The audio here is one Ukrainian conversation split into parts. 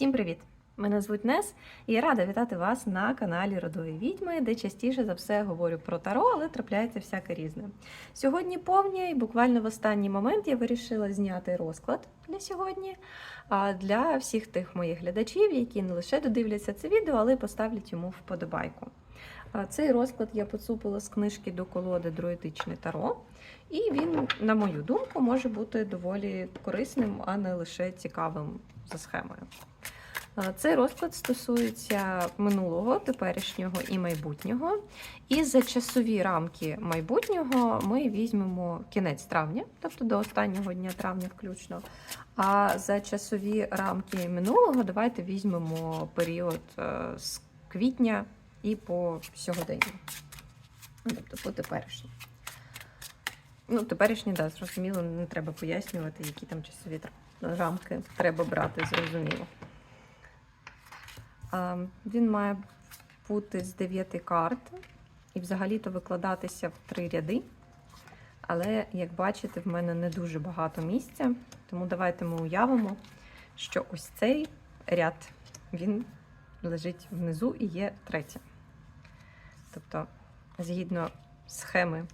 Всім привіт! Мене звуть Нес, і я рада вітати вас на каналі Родові Відьми, де частіше за все говорю про таро, але трапляється всяке різне. Сьогодні повня, і буквально в останній момент я вирішила зняти розклад для сьогодні. А для всіх тих моїх глядачів, які не лише додивляться це відео, але й поставлять йому вподобайку. Цей розклад я поцупила з книжки до колоди Друїдичне таро, і він, на мою думку, може бути доволі корисним, а не лише цікавим за схемою. Цей розклад стосується минулого, теперішнього і майбутнього. І за часові рамки майбутнього ми візьмемо кінець травня, тобто до останнього дня травня включно. А за часові рамки минулого давайте візьмемо період е, з квітня і по сьогодення. Ну, Тобто по теперішній. Ну, теперішній, да, зрозуміло, не треба пояснювати, які там часові рамки треба брати, зрозуміло. Він має бути з 9 карт і взагалі-то викладатися в три ряди. Але, як бачите, в мене не дуже багато місця, тому давайте ми уявимо, що ось цей ряд він лежить внизу і є третім. Тобто, згідно схеми,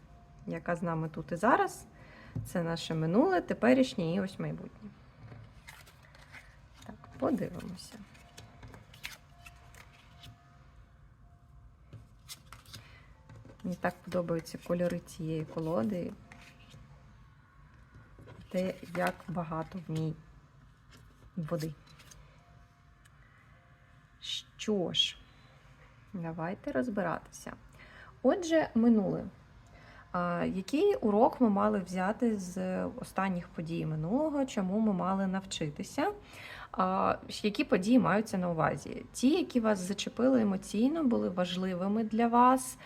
яка з нами тут і зараз, це наше минуле, теперішнє і ось майбутнє. Так, подивимося. Мені так подобаються кольори цієї колоди. Те, як багато в ній води. Що ж, давайте розбиратися. Отже, минуле. Який урок ми мали взяти з останніх подій минулого, чому ми мали навчитися? Які події маються на увазі? Ті, які вас зачепили емоційно, були важливими для вас,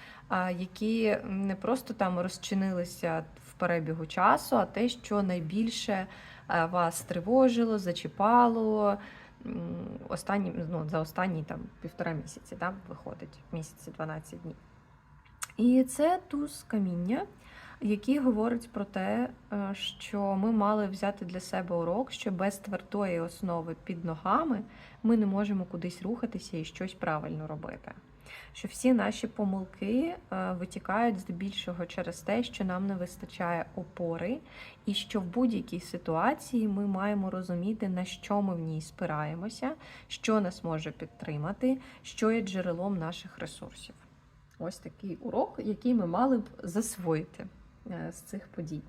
які не просто там розчинилися в перебігу часу, а те, що найбільше вас тривожило, зачіпало. Останні, ну, за останні там півтора місяці, да, виходить, місяці 12 днів. І це туз каміння, який говорить про те, е, що ми мали взяти для себе урок, що без твердої основи під ногами ми не можемо кудись рухатися і щось правильно робити. Що всі наші помилки е, витікають здебільшого через те, що нам не вистачає опори, і що в будь-якій ситуації ми маємо розуміти, на що ми в ній спираємося, що нас може підтримати, що є джерелом наших ресурсів. Ось такий урок, який ми мали б засвоїти е, з цих подій.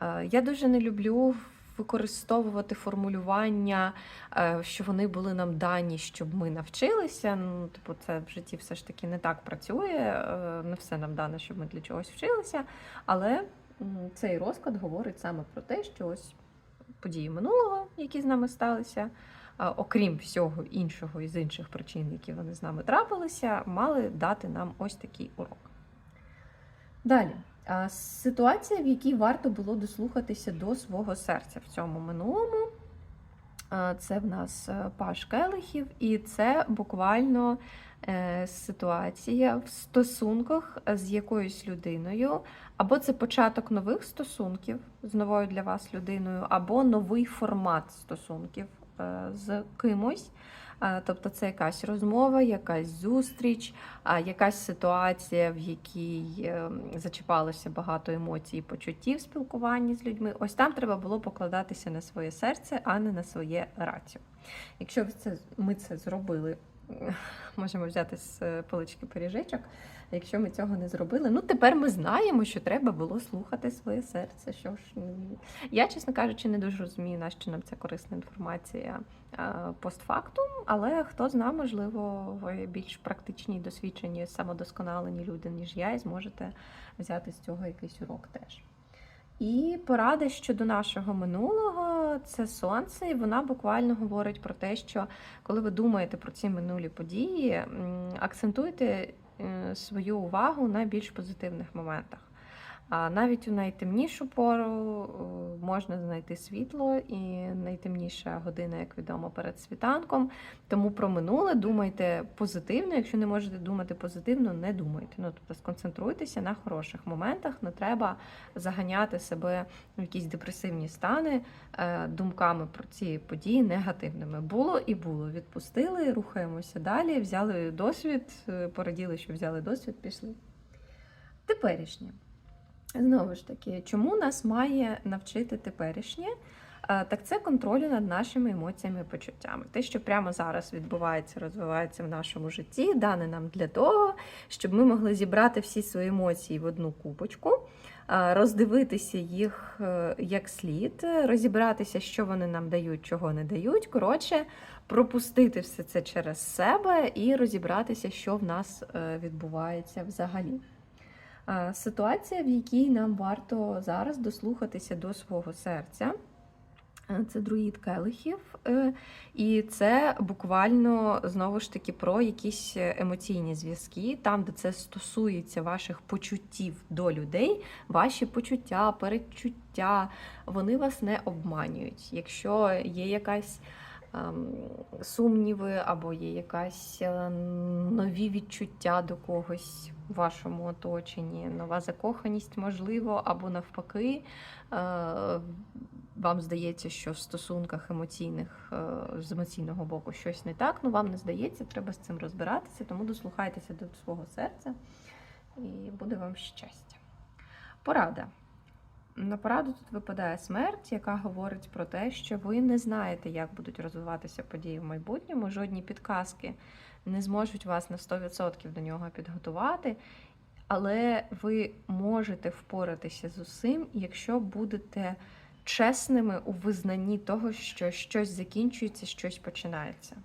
Е, Я дуже не люблю використовувати формулювання, е, що вони були нам дані, щоб ми навчилися. Ну, типу, це в житті все ж таки не так працює. Не все нам дано, щоб ми для чогось вчилися. Але цей розклад говорить саме про те, що ось події минулого, які з нами сталися, окрім всього іншого і з інших причин, які вони з нами трапилися, мали дати нам ось такий урок. Далі. Ситуація, в якій варто було дослухатися до свого серця в цьому минулому. Це в нас е, паш келихів, і це буквально е, ситуація в стосунках з якоюсь людиною, або це початок нових стосунків з новою для вас людиною, або новий формат стосунків з кимось. Е, Тобто це якась розмова, якась зустріч, а, якась ситуація, в якій е, зачіпалося багато емоцій і почуттів спілкуванні з людьми. Ось там треба було покладатися на своє серце, а не на своє рацію. Якщо ми це зробили, можемо взяти з е, полички пиріжечок. Якщо ми цього не зробили, ну тепер ми знаємо, що треба було слухати своє серце. Що ж я, чесно кажучи, не дуже розумію, на що нам ця корисна інформація е, постфактум, але хто зна, можливо, ви більш практичні, досвідчені, самодосконалені люди, ніж я, і зможете взяти з цього якийсь урок теж. І порада щодо нашого минулого це сонце, і вона буквально говорить про те, що коли ви думаєте про ці минулі події, акцентуйте е, свою увагу на більш позитивних моментах. А навіть у найтемнішу пору е, можна знайти світло, і найтемніша година, як відомо, перед світанком. Тому про минуле думайте позитивно. Якщо не можете думати позитивно, не думайте. Ну тобто сконцентруйтеся на хороших моментах. Не треба заганяти себе в якісь депресивні стани е, думками про ці події негативними. Було і було. Відпустили, рухаємося далі, взяли досвід, е, пораділи, що взяли досвід, пішли. Теперішнє. Знову ж таки, чому нас має навчити теперішнє? Е, Так це контролю над нашими емоціями і почуттями. Те, що прямо зараз відбувається, розвивається в нашому житті, дане нам для того, щоб ми могли зібрати всі свої емоції в одну купочку, е, роздивитися їх е, як слід, розібратися, що вони нам дають, чого не дають. Коротше, пропустити все це через себе і розібратися, що в нас відбувається взагалі. Е, Ситуація, в якій нам варто зараз дослухатися до свого серця. Е, Це друїд келихів, е, і це буквально знову ж таки про якісь емоційні зв'язки, там, де це стосується ваших почуттів до людей, ваші почуття, передчуття, вони вас не обманюють. Якщо є якась сумніви або є якась е, нові відчуття до когось в вашому оточенні, нова закоханість, можливо, або навпаки. е, Вам здається, що в стосунках емоційних е, з емоційного боку щось не так, ну вам не здається, треба з цим розбиратися, тому дослухайтеся до свого серця і буде вам щастя. Порада. На пораду тут випадає смерть, яка говорить про те, що ви не знаєте, як будуть розвиватися події в майбутньому. Жодні підказки не зможуть вас на 100% до нього підготувати, але ви можете впоратися з усім, якщо будете чесними у визнанні того, що щось закінчується, щось починається.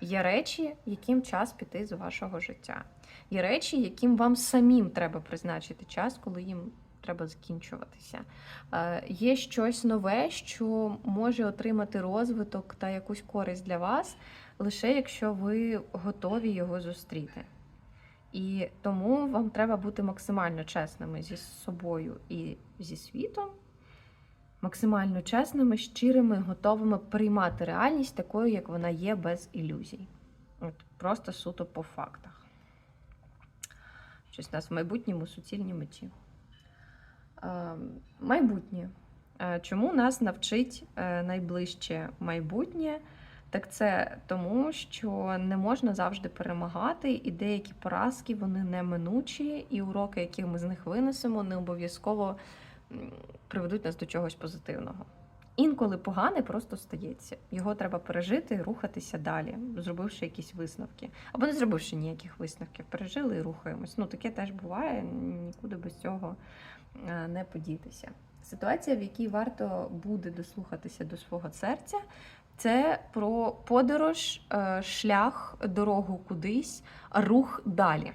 Є речі, яким час піти з вашого життя. Є речі, яким вам самим треба призначити час, коли їм треба закінчуватися. Е, Є щось нове, що може отримати розвиток та якусь користь для вас, лише якщо ви готові його зустріти. І тому вам треба бути максимально чесними зі собою і зі світом, максимально чесними, щирими, готовими приймати реальність такою, як вона є, без ілюзій. От Просто суто по фактах. Щось у нас в майбутньому суцільні мечі. Е, Майбутнє. Е, Чому нас навчить е, найближче майбутнє? Так це тому, що не можна завжди перемагати, і деякі поразки вони неминучі, і уроки, які ми з них винесемо, не обов'язково приведуть нас до чогось позитивного. Інколи погане просто стається. Його треба пережити рухатися далі, зробивши якісь висновки. Або не зробивши ніяких висновків. Пережили і рухаємось. Ну таке теж буває, нікуди без цього не подітися. Ситуація, в якій варто буде дослухатися до свого серця, це про подорож, е, шлях, дорогу кудись, рух далі.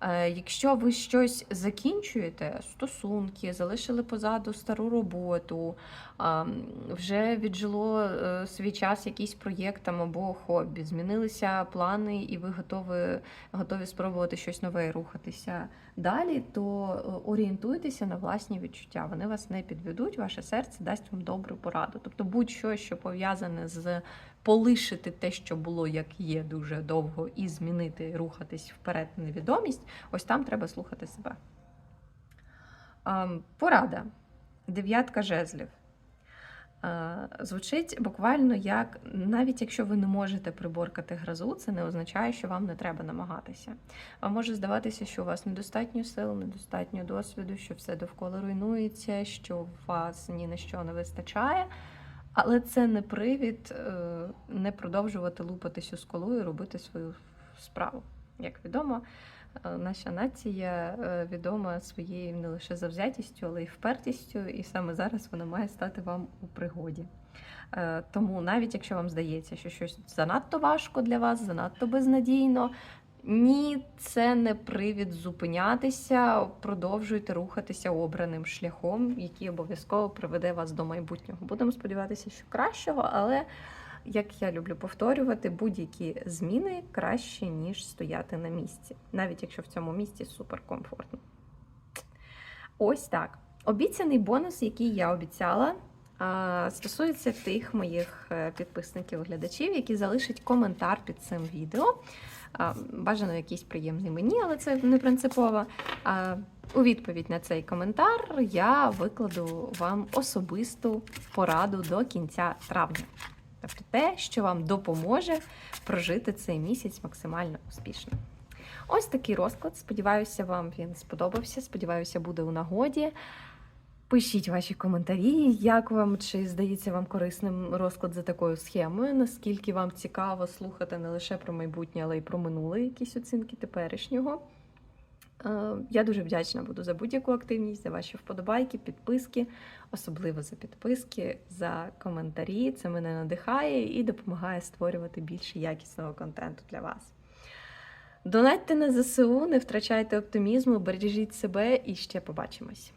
Е, Якщо ви щось закінчуєте, стосунки, залишили позаду стару роботу, вже віджило е, свій час якийсь проєкт там або хобі, змінилися плани, і ви готові, готові спробувати щось нове і рухатися далі, то е, орієнтуйтеся на власні відчуття. Вони вас не підведуть, ваше серце дасть вам добру пораду. Тобто будь-що, що пов'язане з полишити те, що було як є дуже довго, і змінити, рухатись вперед в невідомість, ось там треба слухати себе. Порада. Дев'ятка жезлів. Е, Звучить буквально як навіть якщо ви не можете приборкати грозу, це не означає, що вам не треба намагатися. Вам може здаватися, що у вас недостатньо сил, недостатньо досвіду, що все довкола руйнується, що у вас ні на що не вистачає. Але це не привід е, не продовжувати лупатись у скалу і робити свою справу. Як відомо, наша нація е, відома своєю не лише завзятістю, але й впертістю, і саме зараз вона має стати вам у пригоді. Е, Тому навіть якщо вам здається, що щось занадто важко для вас, занадто безнадійно. Ні, це не привід зупинятися. Продовжуйте рухатися обраним шляхом, який обов'язково приведе вас до майбутнього. Будемо сподіватися, що кращого, але як я люблю повторювати, будь-які зміни краще, ніж стояти на місці, навіть якщо в цьому місці суперкомфортно. Ось так. Обіцяний бонус, який я обіцяла, стосується тих моїх е, підписників-глядачів, які залишать коментар під цим відео. Бажано якийсь приємний мені, але це не принципово. У відповідь на цей коментар я викладу вам особисту пораду до кінця травня. Тобто те, що вам допоможе прожити цей місяць максимально успішно. Ось такий розклад. Сподіваюся, вам він сподобався. Сподіваюся, буде у нагоді. Пишіть ваші коментарі, як вам чи здається вам корисним розклад за такою схемою, наскільки вам цікаво слухати не лише про майбутнє, але й про минуле якісь оцінки теперішнього. Е, Я дуже вдячна буду за будь-яку активність, за ваші вподобайки, підписки, особливо за підписки, за коментарі. Це мене надихає і допомагає створювати більше якісного контенту для вас. Донатьте на ЗСУ, не втрачайте оптимізму, бережіть себе і ще побачимось.